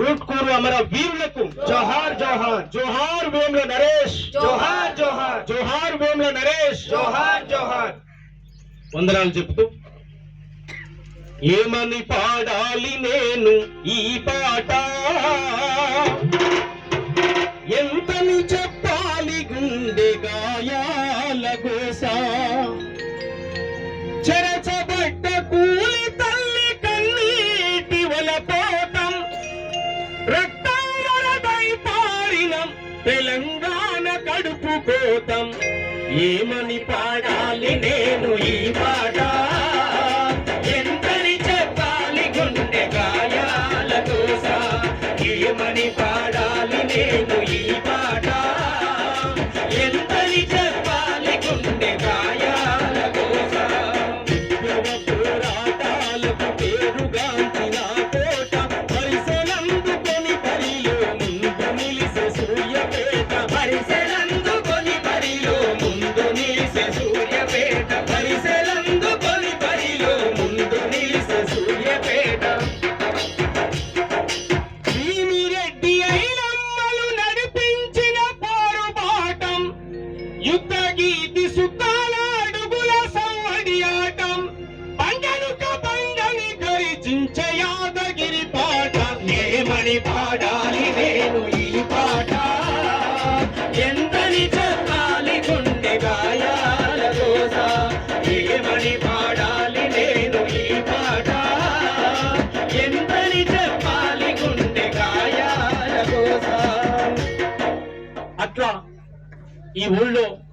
ఊట్కూరు అమర వీరులకు జోహార్ జోహార్ జోహార్ వేముల నరేష్ జోహార్ జోహార్ జోహార్ వేముల నరేష్ జోహార్ జోహార్. వందనాలు చెప్తూ ఏమని పాడాలి నేను ఈ పాట? ఎంతని చెప్పాలి గుండె గాయాల గోసా? రక్తం వరదై పారినం తెలంగాణ కడుపు కోతం. ఏమని పాడాలి నే యుద్ధ గీతి సుత్తాల అడుగుల సవ్వడి ఆటం. పండనుక పండని గరిచించ యాదగిరి పాట. ఏమని పాడాలి నేను ఈ పాట. ఎంతని చెప్పాలి గుండె గాయాల దోస ఏమని పాడాలి నేను ఈ పాట. ఎంతని చెప్పాలి గుండె గాయాల దోస అట్లా 이 월로